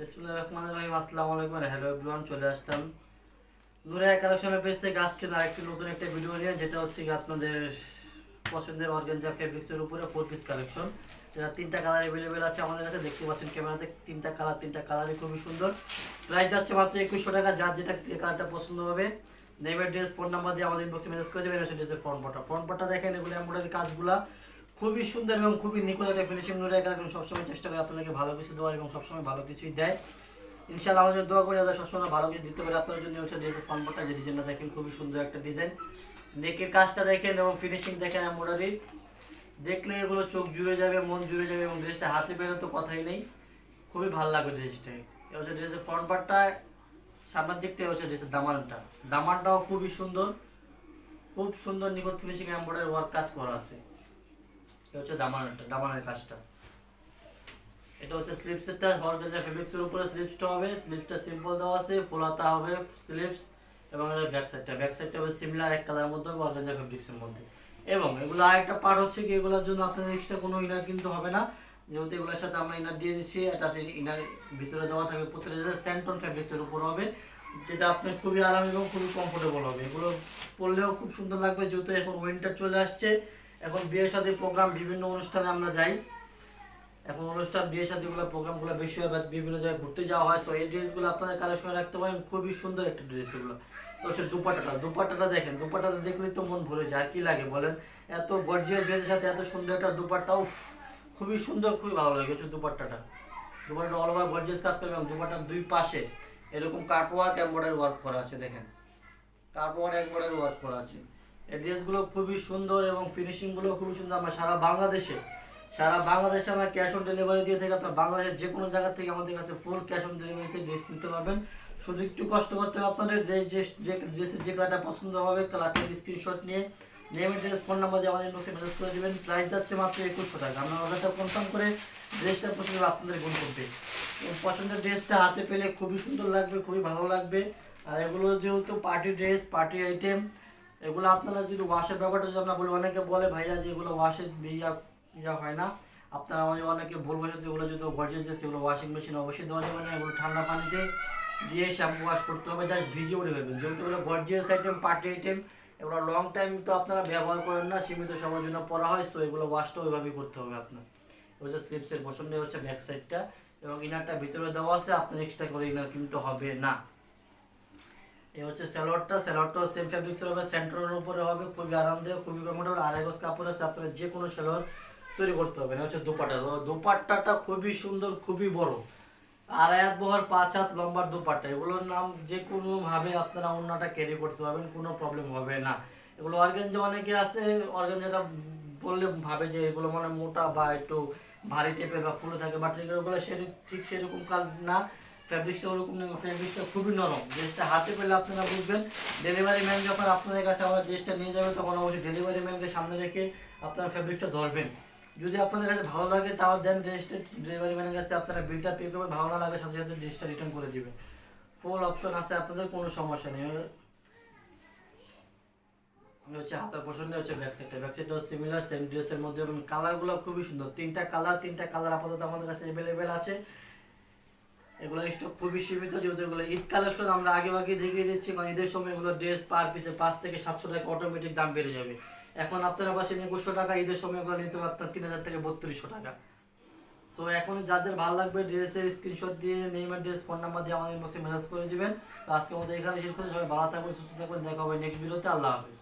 বিসমুল্লাহ রহমান রহিম, আসসালামু আলাইকুম হ্যালো এভরিওয়ান, চলে আসলাম নুরায়া কালেকশনের পেজ থেকে আজকে একটি নতুন একটা ভিডিও নিয়ে, যেটা হচ্ছে কি আপনাদের পছন্দের অর্গানজা ফেব্রিক্সের উপরে ফোর পিস কালেকশন যেটা তিনটা কালার অ্যাভেলেবেল আছে আমাদের কাছে, দেখতে পাচ্ছেন ক্যামেরাতে তিনটা কালার তিনটা কালারই খুবই সুন্দর। প্রাইস যাচ্ছে মাত্র একুশশো টাকা, যার যেটা কালারটা পছন্দ হবে নেমের ড্রেস ফোন নাম্বার দিয়ে আমাদের ইনবক্সে মেসেজ করে দেবেন ড্রেসের ফ্রন্ট পটা ফ্রন্ট পটা দেখেন, এগুলো এমব্রয়ডারি কাজগুলা। খুবই সুন্দর এবং খুবই নিখুঁত একটা ফিনিশিং নুরায়া কালেকশন সবসময় চেষ্টা করে আপনাদেরকে ভালো কিছু দেওয়ার এবং সবসময় ভালো কিছুই দেয়। ইনশাআল্লাহ আমাদের দোয়া করে যাতে সবসময় ভালো কিছু দিতে পারে। আপনার জন্য হচ্ছে যেহেতু ফর্মটা যে ডিজাইনটা দেখেন, খুবই সুন্দর একটা ডিজাইন নেকের কাজটা দেখেন এবং ফিনিশিং দেখেন এমব্রয়ডারি দেখলে এগুলো চোখ জুড়ে যাবে, মন জুড়ে যাবে এবং ড্রেসটা হাতে পেলে তো কথাই নেই। খুবই ভালো লাগবে ড্রেসটা এ হচ্ছে ড্রেসের ফ্রন্ট পার্টটা সামনের দিকটা হচ্ছে ড্রেসের দামানটা। দামানটাও খুবই সুন্দর। খুব সুন্দর নিখুঁত ফিনিশিং এমব্রয়ডারি ওয়ার্ক কাজ করা আছে। হচ্ছে দামানটা দামানের কাজটা। এটা হচ্ছে ফেব্রিক্সের উপরে স্লিপসটা হবে স্লিপসটা সিম্পল দেওয়া আছে ফুল হাতা হবে স্লিপস এবং ব্যাক সাইডটা ব্যাক সাইডটা হবে সিমিলার এক মধ্যে হবে ফেব্রিক্সের মধ্যে। এবং এগুলো আরেকটা পার্ট হচ্ছে কি, এগুলোর জন্য আপনাদের এক্সট্রা কোনো ইনার কিন্তু হবে না। যেহেতু এগুলোর সাথে আমরা ইনার দিয়ে দিচ্ছি, এটা ইনার ভিতরে দেওয়া থাকবে প্রত্যেকটা স্যান্টন ফেব্রিক্সের উপর হবে, যেটা আপনার খুবই আরাম এবং খুবই কমফোর্টেবল হবে। এগুলো পরলেও খুব সুন্দর লাগবে, যেহেতু এখন উইন্টার চলে আসছে। এখন বিয়ের সাথে প্রোগ্রাম বিভিন্ন অনুষ্ঠানে আমরা যাই। এখন অনুষ্ঠান, বিয়ে শাদীগুলো প্রোগ্রামগুলো বেশি হয় বা বিভিন্ন জায়গায় ঘুরতে যাওয়া হয়। সো এই ড্রেসগুলো আপনারা কালেকশনে রাখতে পারেন, খুবই সুন্দর একটা ড্রেস এগুলো। তো হচ্ছে দুপাটাটা দুপাটাটা দেখেন দুপাটাটা দেখলেই তো মন ভরে যায় কি লাগে বলেন? এত গর্জিয়াস ড্রেসের সাথে এত সুন্দর একটা দুপাট্টাও খুবই সুন্দর, খুবই ভালো লাগে হচ্ছে দুপাট্টাটা। দুপাট্টা অল ওভার গর্জিয়াস কাজ করবে এবং দুপাট্টার দুই পাশে এরকম কাটওয়ার্ক এমব্রয়ডারি ওয়ার্ক করা আছে, দেখেন। কাটওয়ার্ক এমব্রয়ডারি ওয়ার্ক করা আছে। এই ড্রেসগুলো খুবই সুন্দর এবং ফিনিশিংগুলো খুবই সুন্দর আমরা সারা বাংলাদেশে। সারা বাংলাদেশে আমরা ক্যাশ অন ডেলিভারি দিয়ে থাকি আপনার বাংলাদেশের যে কোনো জায়গা থেকে আমাদের কাছে ফুল ক্যাশ অন ডেলিভারিতে ড্রেস নিতে পারবেন। শুধু একটু কষ্ট করতে হবে আপনাদের যে ড্রেসের যে কালারটা পছন্দ হবে কালারটার স্ক্রিনশট নিয়ে নেম ড্রেস ফোন নাম্বার দিয়ে আমাদের ইনবক্সে মেসেজ করে দেবেন। প্রাইস যাচ্ছে মাত্র একুশশো টাকা। আমরা অর্ডারটা কনফার্ম করে ড্রেসটা পছন্দ আপনাদের গুণ করবে। পছন্দের ড্রেসটা হাতে পেলে খুবই সুন্দর লাগবে, খুবই ভালো লাগবে। আর এগুলো যেহেতু পার্টি ড্রেস পার্টি আইটেম এগুলো আপনারা যদি ওয়াশের ব্যাপারটা যদি আমরা বলি অনেকে বলে ভাইয়া যে এগুলো ওয়াশে ইয়া ইয়া হয় না। আপনারা অনেকে অনেকে ভুল বসে এগুলো যদি গর্জেস যাচ্ছে এগুলো ওয়াশিং মেশিন অবশ্যই দেওয়া যাবে না, এগুলো ঠান্ডা পানিতে দিয়ে শ্যাম্পু ওয়াশ করতে হবে জাস্ট ভিজিয়ে উঠে ফেলবেন। যেহেতু এগুলো গর্জিয়াস আইটেম পার্টি আইটেম এগুলো লং টাইম তো আপনারা ব্যবহার করেন না, সীমিত সময়ের জন্য পরা হয় তো এগুলো ওয়াশটা ওইভাবেই করতে হবে আপনার। হচ্ছে স্লিপসের পছন্দ হচ্ছে ব্যাক সাইডটা এবং ইনারটা ভিতরে দেওয়া আছে, আপনার এক্সট্রা করে ইনার কিনতে হবে না। এই হচ্ছে স্যালোয়ারটা, স্যালোয়ারটাও সেম ফ্যাব্রিক্সের হবে সেন্টারের উপরে হবে, খুবই আরামদায়ক, খুবই কমফোর্টেবল আড়াই গজ কাপড় আছে যে কোনো স্যালোয়ার তৈরি করতে হবে না হচ্ছে দুপাটা। দুপাট্টাটা খুবই সুন্দর, খুবই বড়। আড়াই হাত বহর পাঁচ হাত লম্বার দুপাট্টা। এগুলোর নাম যে কোনো ভাবে আপনারা অন্যটা ক্যারি করতে পারবেন, কোনো প্রবলেম হবে না। এগুলো অর্গানজা অনেকে আছে, অর্গানজাটা বললে ভাবে যে এগুলো মানে মোটা বা একটু ভারী টাইপের বা ফুলে থাকে এগুলো ঠিক সেরকম কাজ না। ফ্যাব্রিক্সটা ওরকম নেই ফ্যাব্রিক্সটা খুবই নরম। ড্রেসটা হাতে পেলে আপনারা বুঝবেন ডেলিভারি ম্যান যখন আপনাদের কাছে আমাদের ড্রেসটা নিয়ে যাবে, তখন অবশ্যই ডেলিভারি ম্যানকে সামনে রেখে আপনারা ফ্যাব্রিকটা ধরবেন। যদি আপনাদের কাছে ভালো লাগে, তাও দেন ড্রেসটা ডেলিভারি ম্যানের কাছে আপনারা বিলটা পে করবেন, ভালো না লাগে, সাথে সাথে ড্রেসটা রিটার্ন করে দেবেন। ফুল অপশন আছে, আপনাদের কোনো সমস্যা নেই। হচ্ছে হাতার পছন্দ হচ্ছে ব্যাক সাইডটা ব্যাক সিমিলার সেম ড্রেসের মধ্যে, এবং কালারগুলো খুবই সুন্দর। তিনটা কালার তিনটা কালার আপাতত আমাদের কাছে অ্যাভেলেবেল আছে। এগুলো স্টক খুবই সীমিত, যেহেতু এগুলো ঈদ কালেকশন আমরা আগে আগে দেখিয়ে দিচ্ছি, কারণ ঈদের সময় এগুলো ড্রেস পার পিসে পাঁচ থেকে সাতশো টাকা অটোমেটিক দাম বেড়ে যাবে। এখন আপনারা পাশে একুশশো টাকা, ঈদের সময় এগুলো নিতে পারতেন তিন হাজার থেকে বত্রিশশো টাকা। সো এখন যার যার ভালো লাগবে ড্রেসের স্ক্রিনশট দিয়ে নেইমার ড্রেস ফোন নাম্বার দিয়ে আমাদের ইনবক্সে মেসেজ করে দিবেন। তো আজকে আমাদের এখানে শেষ করছি, সবাই ভালো থাকবেন, সুস্থ থাকবেন, দেখা হবে নেক্সট ভিডিওতে আল্লাহ হাফিজ।